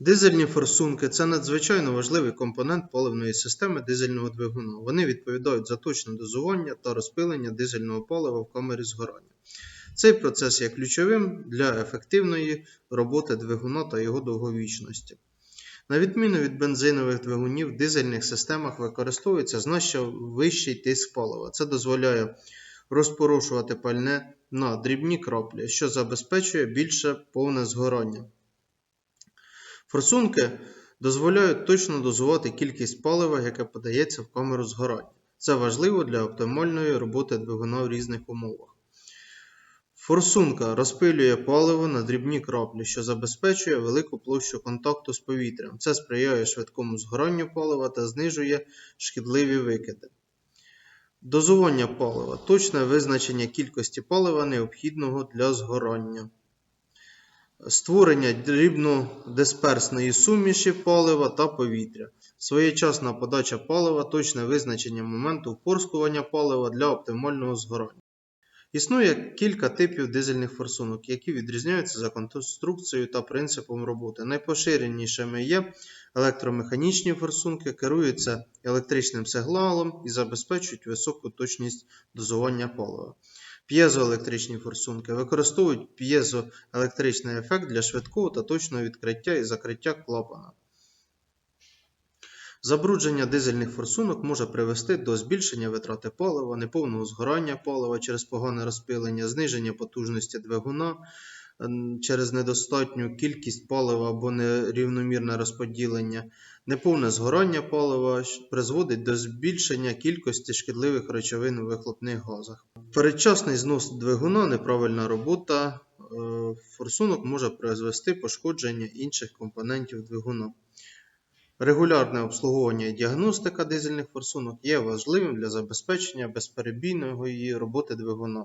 Дизельні форсунки це надзвичайно важливий компонент паливної системи дизельного двигуна. Вони відповідають за точне дозування та розпилення дизельного палива в камері згорання. Цей процес є ключовим для ефективної роботи двигуна та його довговічності. На відміну від бензинових двигунів, в дизельних системах використовується значно вищий тиск палива. Це дозволяє розпорошувати пальне на дрібні краплі, що забезпечує більше повне згорання. Форсунки дозволяють точно дозувати кількість палива, яке подається в камеру згорання. Це важливо для оптимальної роботи двигуна в різних умовах. Форсунка розпилює паливо на дрібні краплі, що забезпечує велику площу контакту з повітрям. Це сприяє швидкому згоранню палива та знижує шкідливі викиди. Дозування палива точне визначення кількості палива необхідного для згорання. Створення дрібнодисперсної суміші палива та повітря. Своєчасна подача палива, точне визначення моменту впорскування палива для оптимального згорання. Існує кілька типів дизельних форсунок, які відрізняються за конструкцією та принципом роботи. Найпоширенішими є електромеханічні форсунки, керуються електричним сигналом і забезпечують високу точність дозування палива. П'єзоелектричні форсунки використовують п'єзоелектричний ефект для швидкого та точного відкриття і закриття клапана. Забрудження дизельних форсунок може привести до збільшення витрати палива, неповного згорання палива через погане розпилення, зниження потужності двигуна через недостатню кількість палива або нерівномірне розподілення, неповне згорання палива призводить до збільшення кількості шкідливих речовин у вихлопних газах. Передчасний знос двигуна, неправильна робота е, форсунок може призвести пошкодження інших компонентів двигуна. Регулярне обслуговування і діагностика дизельних форсунок є важливим для забезпечення безперебійної роботи двигуна.